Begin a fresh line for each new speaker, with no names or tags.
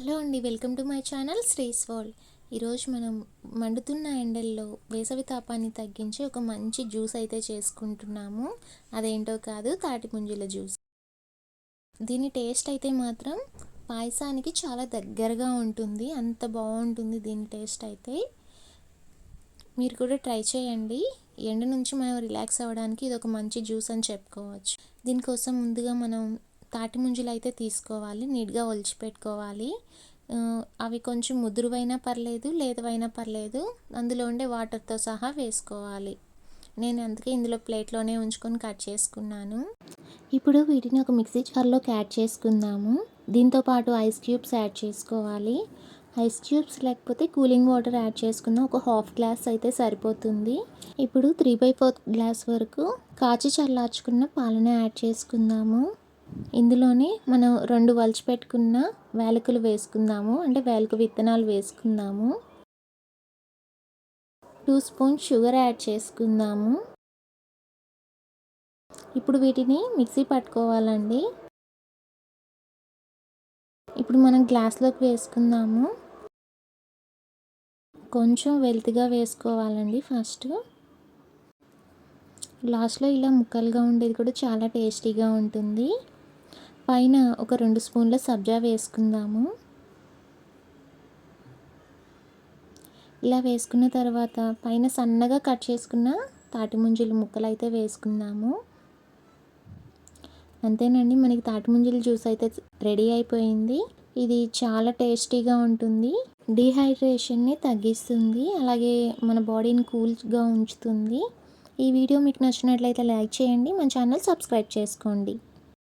Hello అండి welcome to my channel Sri's world. ఈరోజు మనం మండుతున్న ఎండల్లో వేసవి తాపాన్ని తగ్గించి ఒక మంచి జ్యూస్ అయితే చేసుకుంటున్నాము. అదేంటో కాదు తాటి పుంజుల జ్యూస్. దీని టేస్ట్ అయితే మాత్రం పాయసానికి చాలా దగ్గరగా ఉంటుంది. అంత బాగుంటుంది దీని టేస్ట్ అయితే. మీరు కూడా ట్రై చేయండి. ఎండ నుంచి మనం రిలాక్స్ అవ్వడానికి ఇది ఒక మంచి జ్యూస్ అని చెప్పుకోవచ్చు. దీనికోసం ముందుగా మనం తాటి ముంజులు అయితే తీసుకోవాలి నీట్గా ఒలిచిపెట్టుకోవాలి అవి కొంచెం ముదురువైనా పర్లేదు లేదువైనా పర్లేదు. అందులో ఉండే వాటర్తో సహా వేసుకోవాలి. నేను అందుకే ఇందులో ప్లేట్లోనే ఉంచుకొని కట్ చేసుకున్నాను. ఇప్పుడు వీటిని ఒక మిక్సీ జార్లోకి యాడ్ చేసుకుందాము. దీంతో పాటు ఐస్ క్యూబ్స్ యాడ్ చేసుకోవాలి. ఐస్ క్యూబ్స్ లేకపోతే కూలింగ్ వాటర్ యాడ్ చేసుకున్న ఒక హాఫ్ గ్లాస్ అయితే సరిపోతుంది. ఇప్పుడు త్రీ బై ఫోర్ గ్లాస్ వరకు కాచి చల్లార్చుకున్న పాలన యాడ్ చేసుకుందాము. ఇందులోనే మనం రెండు వలిచి పెట్టుకున్న వేలకులు వేసుకుందాము అంటే వేలకు విత్తనాలు వేసుకుందాము. టూ స్పూన్ షుగర్ యాడ్ చేసుకుందాము. ఇప్పుడు వీటిని మిక్సీ పట్టుకోవాలండి. ఇప్పుడు మనం గ్లాస్లోకి వేసుకుందాము. కొంచెం వెల్తిగా వేసుకోవాలండి ఫస్ట్. లాస్ట్లో ఇలా ముక్కలుగా ఉండేది కూడా చాలా టేస్టీగా ఉంటుంది. పైన ఒక రెండు స్పూన్ల సబ్జా వేసుకుందాము. ఇలా వేసుకున్న తర్వాత పైన సన్నగా కట్ చేసుకున్న తాటి ముంజలు ముక్కలు అయితే వేసుకుందాము. అంతేనండి మనకి తాటి ముంజల జ్యూస్ అయితే రెడీ అయిపోయింది. ఇది చాలా టేస్టీగా ఉంటుంది. డీహైడ్రేషన్ని తగ్గిస్తుంది అలాగే మన బాడీని కూల్గా ఉంచుతుంది. ఈ వీడియో మీకు నచ్చినట్లయితే లైక్ చేయండి మన ఛానల్ సబ్స్క్రైబ్ చేసుకోండి.